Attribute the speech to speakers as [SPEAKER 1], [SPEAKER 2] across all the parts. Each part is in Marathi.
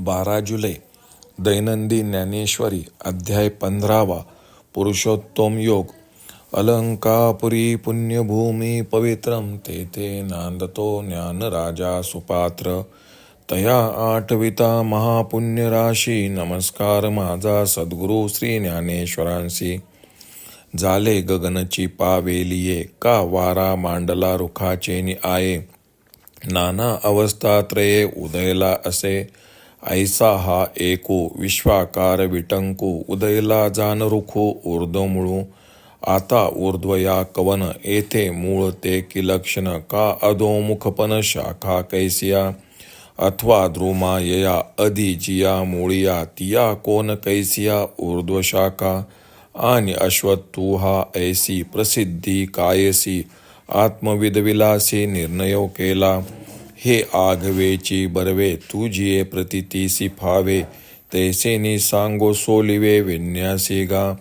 [SPEAKER 1] बारा जुलै दैनंदिन ज्ञानेश्वरी अध्याय पंधरावा पुरुषोत्तम योग अलंकापुरी पुण्यभूमी पवित्रम तेथे नांदतो ज्ञानराजा सुपात्र तया आठविता महापुण्यराशी नमस्कार माझा सद्गुरू श्री ज्ञानेश्वरांशी झाले गगनची पावेलिये का वारा मांडला रुखाचे आये नाना अवस्था त्रये उदयला असे ऐसा हा एको विश्वाकार विटंकू उदयला जान रुखो ऊर्ध्वमुळू आता ऊर्ध्व या कवन येथे मूळ ते किलक्षण का अधोमुखपन शाखा कैसिया अथवा द्रुमा यया अधि जिया मुळिया तिया कोन कैसिया ऊर्ध्व शाखा आणि अश्वत्थू हा ऐसी प्रसिद्धी कायसी आत्मविदविलासी निर्णय केला हे आघवेची बरवे तुझिये प्रतितीसी फावे तैसेनी सांगो सोलिवे विन्यासी गा.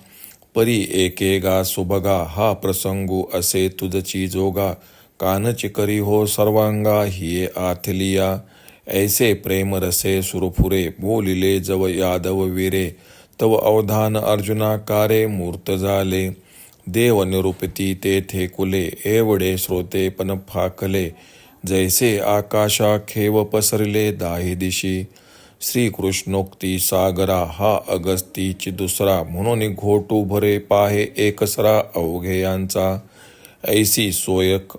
[SPEAKER 1] परी एके गा सुभगा हा प्रसंगू असे तुझची जोगा. कानची करी हो सर्वांगा हिये आथलिया. ऐसे प्रेम रसे सुरफुरे बोलिले जव यादव वीरे. तव अवधान अर्जुना कारे मूर्त झाले देव निरुपती तेथे कुले एवढे श्रोते पण फाकले. जैसे आकाशा खेव पसरले दाही दिशी। श्रीकृष्णोक्ती सागरा हा अगस्तीची दुसरा। म्हणून घोटू भरे पाहे एकसरा अवघे यांचा। ऐसी सोयक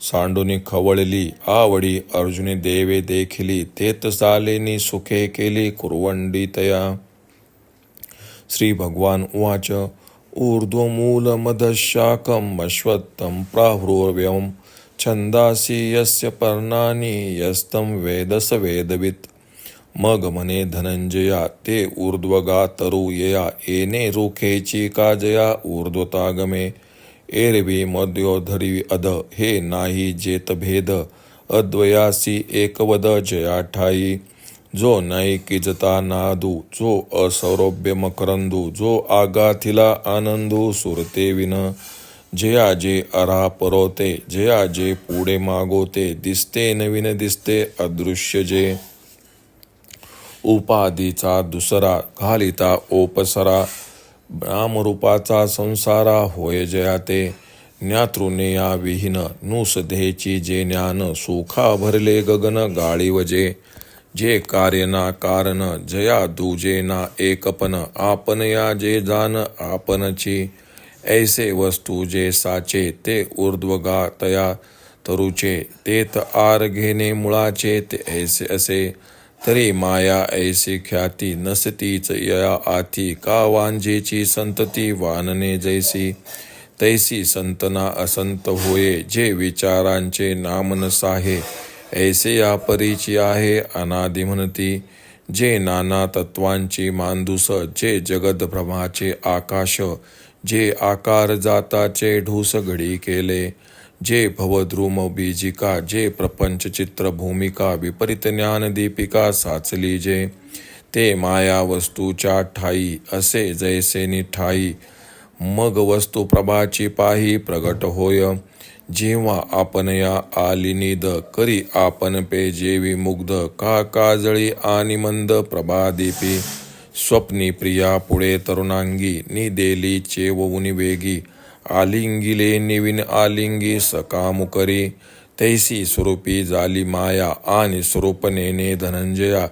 [SPEAKER 1] सांडूनी खवळली आवडी अर्जुनी देवे देखिली तेत सालेनी सुखे केली कुरवंडी तया। श्री भगवान उवाच ऊर्ध्वमूलमधशाकम् अश्वत्थं प्राहुर्व्यं। छंदासी यस्य पर्णानी यस्तं वेदस वेदवित। वेदवित् मग मने धनंजया ते ऊर्ध्वगा तरुयया यया येणे रोखेची काजया ऊर्ध्वतागमे। एरवी मध्योधरी अध हे नाही जेत भेद। अद्वयासी एकवद जया ठाई जो किजता नादू जो असौरभ्य मकरंदू जो आगाथिला आनंदू सुरते विन। जया जे अरा परोते जया जे पुढे मागोते दिसते नवीन दिसते अदृश्य जे. उपाधीचा दुसरा घालिता ओपसरा नामरूपाचा संसारा होय जयाते ज्ञातृनेया विहीन नुसधेची जे ज्ञान सुखा भरले गगन गाळीवजे जे कार्य ना कारण जया दुजे ना एकपन आपण या जे जान आपणची. ऐसे वस्तू जे साचे ते ऊर्ध्वगा तया तरुचे तेत आर घेणे मुळाचे ते ऐसे असे तरी माया ऐसी ख्याती नसतीच या आती का वांजेची संतती वानने जैसी तैसी संतना असंत होये जे विचारांचे नामन साहे ऐसे या परीची आहे अनादि म्हणती जे नाना तत्वांची मांदुस जे जगद भ्रमाचे आकाश जे आकार जाताचे ढूस घडी केले जे भवद्रुम बीजिका जे प्रपंच चित्र भूमिका विपरीत ज्ञान दीपिका साचली जे ते माया वस्तूच्या ठाई असे जैसे निठाई. मग वस्तू प्रभाची पाही प्रगट होय जेव्हा आपण या आली निद करी आपण पे जेवी मुग्ध. का काजळी आणि मंद प्रभादीपी स्वप्नी प्रिया पुढे तरुणांगी नि देली चेवुनी वेगी आलिंगिले निविन आलिंगी सकामुकरी तैसी स्वरूपी जाली माया आणि स्वरूप नेने धनंजया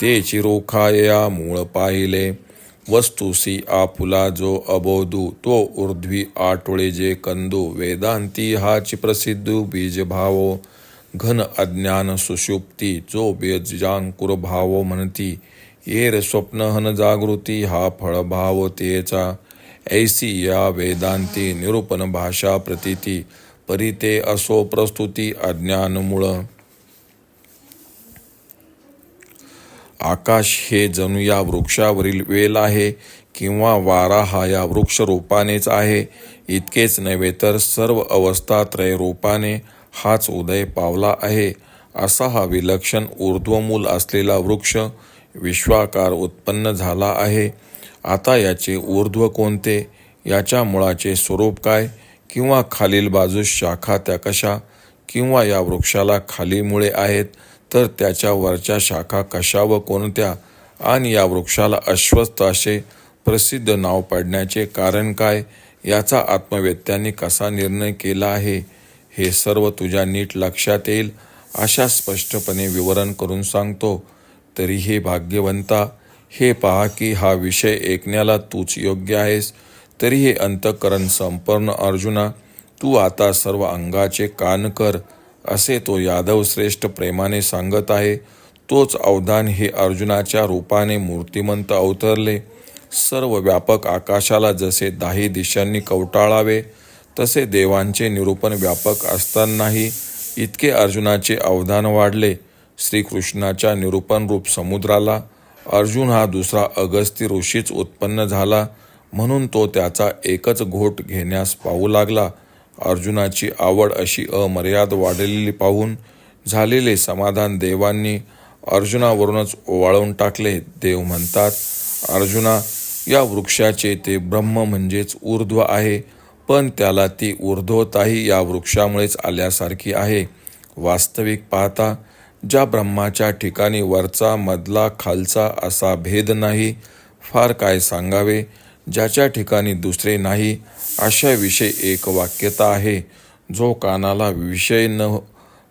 [SPEAKER 1] ते चिरोखाया मूळ पाहिले. वस्तुसी आपुला जो अबोधू तो ऊर्ध्वी आटोळे जे कंदू वेदांती हाची प्रसिद्धू बीज भावो. घन अज्ञान सुषुप्ती जो बेजांकुर भावो म्हणती येर स्वप्न हन जागृती हा फळभाव तेचा. ऐसी या वेदांती निरूपण भाषा प्रतीती परिते असो प्रस्तुती अज्ञान मूळ आकाश हे जणू या वृक्षावरील वेल आहे किंवा वारा हा या वृक्षरूपानेच आहे. इतकेच नव्हे तर सर्व अवस्था त्रयरूपाने हाच उदय पावला आहे. असा हा विलक्षण ऊर्ध्वमूल असलेला वृक्ष विश्वाकार उत्पन्न झाला आहे. आता याचे ऊर्ध्व कोणते? याच्या मुळाचे स्वरूप काय? किंवा खालील बाजूस शाखा त्या कशा? किंवा या वृक्षाला खाली मुळे आहेत तर त्याच्या वरच्या शाखा कशा व कोणत्या? आणि या वृक्षाला अश्वस्थ असे प्रसिद्ध नाव पडण्याचे कारण काय? याचा आत्मवेत्यांनी कसा निर्णय केला आहे? हे सर्व तुझ्या नीट लक्षात येईल अशा स्पष्टपणे विवरण करून सांगतो. तरी हे भाग्यवंता हे पहा की हा विषय ऐकण्याला तूच योग्य आहेस. तरी हे अंतःकरण संपन्न अर्जुना तू आता सर्व अंगाचे कान कर असे तो यादव श्रेष्ठ प्रेमाने सांगत आहे. तोच अवधान हे अर्जुनाच्या रूपाने मूर्तिमंत अवतरले. सर्व व्यापक आकाशाला जसे दाही दिशांनी कवटाळावे तसे देवांचे निरूपण व्यापक असतानाही इतके अर्जुनाचे अवधान वाढले. श्रीकृष्णाच्या निरूपण रूप समुद्राला अर्जुन हा दुसरा अगस्ती ऋषीच उत्पन्न झाला म्हणून तो त्याचा एकच घोट घेण्यास पाहू लागला. अर्जुनाची आवड अशी अमर्याद वाढलेली पाहून झालेले समाधान देवांनी अर्जुनावरूनच ओवाळून टाकले. देव म्हणतात अर्जुना या वृक्षाचे ते ब्रह्म म्हणजेच ऊर्ध्व आहे पण त्याला ती ऊर्ध्वताही या वृक्षामुळेच आल्यासारखी आहे. वास्तविक पाहता ज्या ब्रह्माच्या ठिकाणी वरचा मधला खालचा असा भेद नाही फार काय सांगावे? ज्याच्या ठिकाणी दुसरे नाही अशा विषय एक वाक्यता आहे जो कानाला विषय न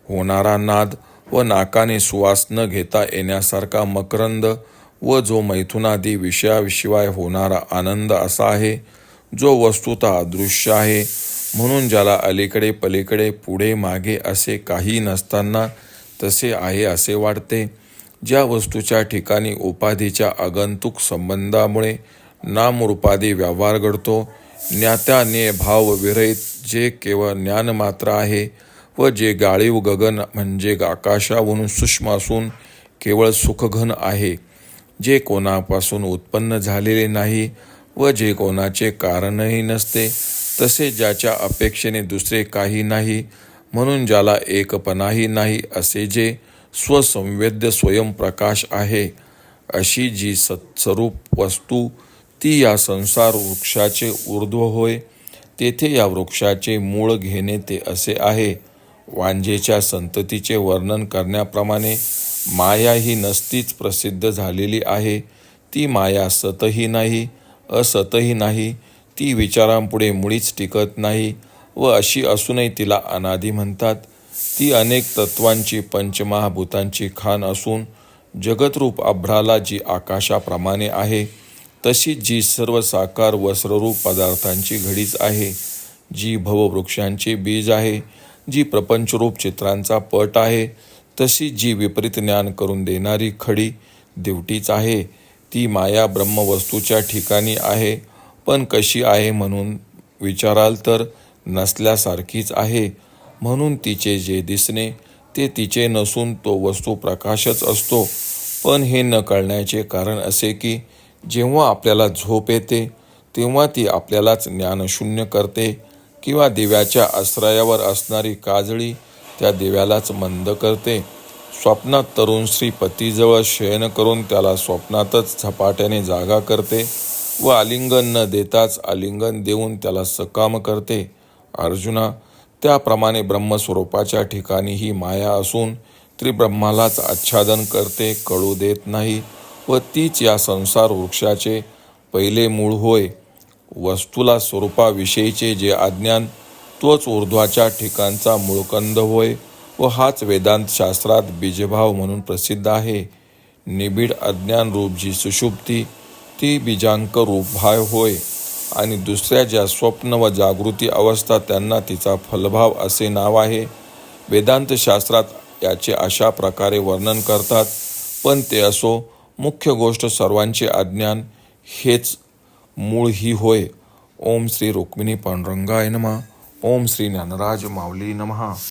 [SPEAKER 1] होणारा नाद व नाकाने सुवास न घेता येण्यासारखा मकरंद व जो मैथुनादी विषयाशिवाय होणारा आनंद असा आहे जो वस्तुतः अदृश्य आहे म्हणून ज्याला अलीकडे पलीकडे पुढे मागे असे काही नसताना तसे आहे असे वाटते. ज्या वस्तूच्या ठिकाणी उपाधीच्या आगंतुक संबंधामुळे नामरूपादी व्यवहार घडतो ज्ञात्याने भाव विरहित जे केवळ ज्ञान मात्र आहे व जे गाळीव गगन म्हणजे आकाशावरून सूक्ष्म असून केवळ सुखघन आहे जे कोणापासून उत्पन्न झालेले नाही व जे कोणाचे कारणही नसते तसे ज्याच्या अपेक्षेने दुसरे काही नाही म्हणून ज्याला एकपणाही नाही असे जे स्वसंवेद्य स्वयंप्रकाश आहे अशी जी सत्स्वरूप वस्तू ती या संसार वृक्षाचे ऊर्ध्व होय तेथे या वृक्षाचे मूळ घेणे ते असे आहे. वांजेच्या संततीचे वर्णन करण्याप्रमाणे माया ही नसतीच प्रसिद्ध झालेली आहे. ती माया सतही नाही असतही नाही ती विचारांपुढे मुळीच टिकत नाही. व अशी असूनही तिला अनादी म्हणतात. ती अनेक तत्वांची पंचमहाभूतांची खान असून जगतरूप अभ्राला जी आकाशाप्रमाणे आहे तशी जी सर्व साकार वस्त्ररूप पदार्थांची घडीच आहे जी भववृक्षांचे बीज आहे जी प्रपंचरूप चित्रांचा पट आहे तशी जी विपरीत ज्ञान करून देणारी खडी दिवटीच आहे ती माया ब्रह्मवस्तूच्या ठिकाणी आहे पण कशी आहे म्हणून विचाराल तर नसल्यासारखीच आहे. म्हणून तिचे जे दिसणे ते तिचे नसून तो वस्तू प्रकाशच असतो. पण हे न कळण्याचे कारण असे की जेव्हा आपल्याला झोप येते तेव्हा ती आपल्यालाच ज्ञानशून्य करते किंवा दिव्याच्या आश्रयावर असणारी काजळी त्या दिव्यालाच मंद करते. स्वप्नात तरुण श्री पतीजवळ शयन करून त्याला स्वप्नातच झपाट्याने जागा करते व आलिंगन न देताच आलिंगन देऊन त्याला सकाम करते. अर्जुना त्याप्रमाणे ब्रह्मस्वरूपाच्या ठिकाणी ही माया असून ती ब्रह्मालाच आच्छादन करते कळू देत नाही व तीच या संसार वृक्षाचे पहिले मूळ होय. वस्तूला स्वरूपाविषयीचे जे अज्ञान तोच ऊर्ध्वाच्या ठिकाणचा मूळकंद होय व हाच वेदांत शास्त्रात बीजभाव म्हणून प्रसिद्ध आहे. निबिड अज्ञान रूप जी सुशुप्ती ती बीजांक रूप भाय होय. आणि दुसऱ्या ज्या स्वप्न व जागृती अवस्था त्यांना तिचा फलभाव असे नाव आहे. वेदांत शास्त्रात याचे अशा प्रकारे वर्णन करतात पण ते असो मुख्य गोष्ट सर्वांचे अज्ञान हेच मूळ ही होय. ओम श्री रुक्मिणी पांडुरंगाय नमः. ओम श्री ज्ञानराज माऊली नमः.